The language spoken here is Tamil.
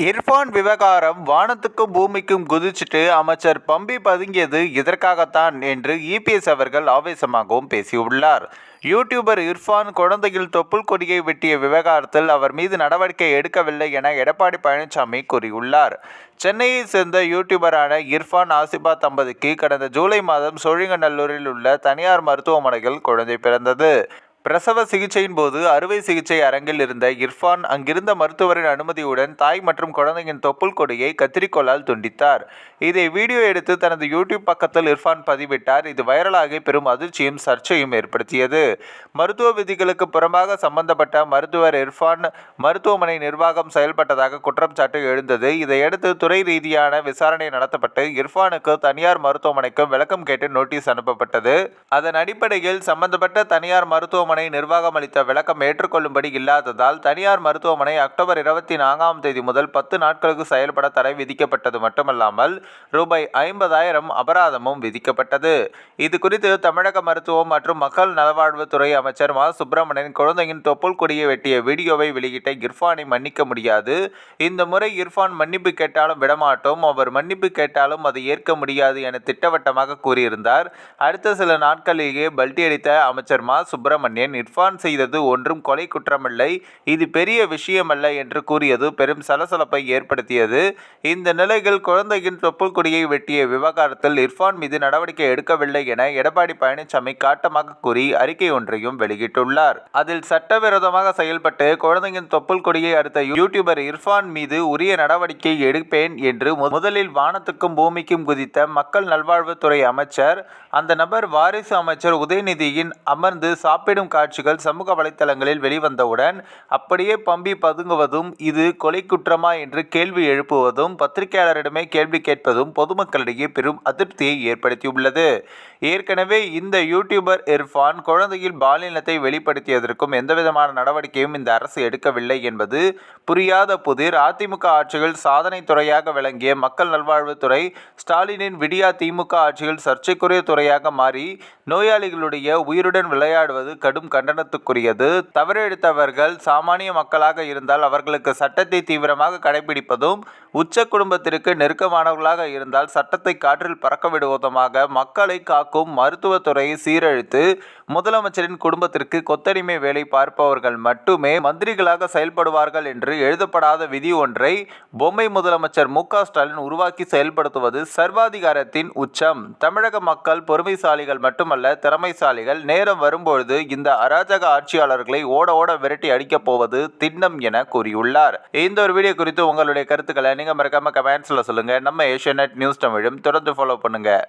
இர்ஃபான் விவகாரம் வானத்துக்கும் பூமிக்கும் குதிச்சிட்டு அமைச்சர் பம்பி பதுங்கியது இதற்காகத்தான் என்று இபிஎஸ் அவர்கள் ஆவேசமாகவும் பேசியுள்ளார். யூடியூபர் இர்ஃபான் குழந்தையில் தொப்புள் கொடியை வெட்டிய விவகாரத்தில் அவர் மீது நடவடிக்கை எடுக்கவில்லை என எடப்பாடி பழனிசாமி கூறியுள்ளார். சென்னையை சேர்ந்த யூடியூபரான இர்ஃபான் ஆசிபா தம்பதிக்கு கடந்த ஜூலை மாதம் சோழிங்கநல்லூரில் உள்ள தனியார் மருத்துவமனையில் குழந்தை பிறந்தது. பிரசவ சிகிச்சையின் போது அறுவை சிகிச்சை அரங்கில் இருந்த இர்ஃபான் அங்கிருந்த மருத்துவரின் அனுமதியுடன் தாய் மற்றும் குழந்தையின் தொப்புள் கொடியை கத்திரிக்கோலால் துண்டித்தார். இதை வீடியோ எடுத்து தனது யூடியூப் பக்கத்தில் இர்ஃபான் பதிவிட்டார். இது வைரலாகி பெரும் அதிர்ச்சியும் சர்ச்சையும் ஏற்படுத்தியது. மருத்துவ விதிகளுக்கு புறம்பாக சம்பந்தப்பட்ட மருத்துவர் இர்ஃபான் மருத்துவமனை நிர்வாகம் செயல்பட்டதாக குற்றம் சாட்டு எழுந்தது. இதையடுத்து துறை ரீதியான விசாரணை நடத்தப்பட்டு இர்ஃபானுக்கு தனியார் மருத்துவமனைக்கும் விளக்கம் கேட்டு நோட்டீஸ் அனுப்பப்பட்டது. அதன் அடிப்படையில் சம்பந்தப்பட்ட தனியார் மருத்துவமனை நிர்வாகம் அளித்த விளக்கம் ஏற்றுக்கொள்ளும்படி இல்லாததால் தனியார் மருத்துவமனை அக்டோபர் இருபத்தி நான்காம் தேதி முதல் பத்து நாட்களுக்கு செயல்பட தடை விதிக்கப்பட்டது மட்டுமல்லாமல் ரூபாய் ஐம்பதாயிரம் அபராதமும் விதிக்கப்பட்டது. இது குறித்து தமிழக மருத்துவம் மற்றும் மக்கள் நலவாழ்வுத்துறை அமைச்சர் மா. சுப்பிரமணியன் குழந்தையின் தொப்புள் கொடியை வெட்டிய வீடியோவை வெளியிட்ட இர்ஃபானை மன்னிக்க முடியாது. இந்த முறை இர்ஃபான் மன்னிப்பு கேட்டாலும் விடமாட்டோம். அவர் மன்னிப்பு கேட்டாலும் அதை ஏற்க முடியாது என திட்டவட்டமாக கூறியிருந்தார். அடுத்த சில நாட்களிலேயே பல்டி அடித்த அமைச்சர் மா. சுப்பிரமணியன். இர்ஃபான் செய்தது ஒன்றும் கொலை குற்றமில்லை? இது பெரிய விஷயமல்ல என்று கூறியது பெரும் சலசலப்பை ஏற்படுத்தியது. இந்த நிலையில் குழந்தையின் தொப்புள் கொடியை வெட்டிய விவகாரத்தில் இர்ஃபான் மீது நடவடிக்கை எடுக்கவில்லை என எடப்பாடி பழனிசாமி காட்டமாக கூறி அறிக்கை ஒன்றையும் வெளியிட்டுள்ளார். அதில் சட்டவிரோதமாக செயல்பட்டு குழந்தையின் தொப்புள் கொடியை அடுத்த யூடியூபர் இர்ஃபான் மீது உரிய நடவடிக்கை எடுப்பேன் என்று முதலில் வானத்துக்கும் பூமிக்கும் குதித்த மக்கள் நல்வாழ்வுத்துறை அமைச்சர் அந்த நபர் வாரிசு அமைச்சர் உதயநிதியின் அமர்ந்து சாப்பிடும் காட்சிகள் சமூக வலைத்தளங்களில் வெளிவந்தவுடன் அப்படியே பம்பி பதுங்குவதும் இது கொலை குற்றமா என்று கேள்வி எழுப்புவதும் பத்திரிகையாளரிடமே கேள்வி கேட்பதும் பொதுமக்களிடையே பெரும் அதிருப்தியை ஏற்படுத்தியுள்ளது. ஏற்கனவே இந்த யூடியூபர் இர்ஃபான் குழந்தையில் பாலினத்தை வெளிப்படுத்தியதற்கும் எந்தவிதமான நடவடிக்கையும் இந்த அரசு எடுக்கவில்லை என்பது புரியாத புதிர். அதிமுக ஆட்சிகள் சாதனை துறையாக விளங்கிய மக்கள் நல்வாழ்வுத்துறை ஸ்டாலினின் விடியா திமுக ஆட்சிகள் சர்ச்சைக்குரிய துறையாக மாறி நோயாளிகளுடைய உயிருடன் விளையாடுவது கடும் கண்டனத்துக்குரியது. தவறெடுத்தவர்கள் சாமானிய மக்களாக இருந்தால் அவர்களுக்கு சட்டத்தை தீவிரமாக கடைபிடிப்பதும் உச்ச குடும்பத்திற்கு நெருக்கமானவர்களாக இருந்தால் சட்டத்தை காற்றில் பறக்க விடுவதுமாக மக்களை காக்கும் மருத்துவத்துறையை சீரழித்து முதலமைச்சரின் குடும்பத்திற்கு கொத்தடிமை வேலை பார்ப்பவர்கள் மட்டுமே மந்திரிகளாக செயல்படுவார்கள் என்று எழுதப்படாத விதி ஒன்றை பொம்மை முதலமைச்சர் மு ஸ்டாலின் உருவாக்கி செயல்படுத்துவது சர்வாதிகாரத்தின் உச்சம். தமிழக மக்கள் பொறுமைசாலிகள் மட்டுமல்ல திறமைசாலிகள் நேரம் வரும்பொழுது இந்த அராஜக ஆட்சியாளர்களை ஓட ஓட விரட்டி அடிக்கப் போவது திண்ணம் என கூறியுள்ளார். இந்த ஒரு வீடியோ குறித்து உங்களுடைய கருத்துக்களை நீங்க மறக்காம கமெண்ட்ஸ்ல சொல்லுங்க. நம்ம ஏஷியா நியூஸ் தமிழும் தொடர்ந்து ஃபாலோ பண்ணுங்க.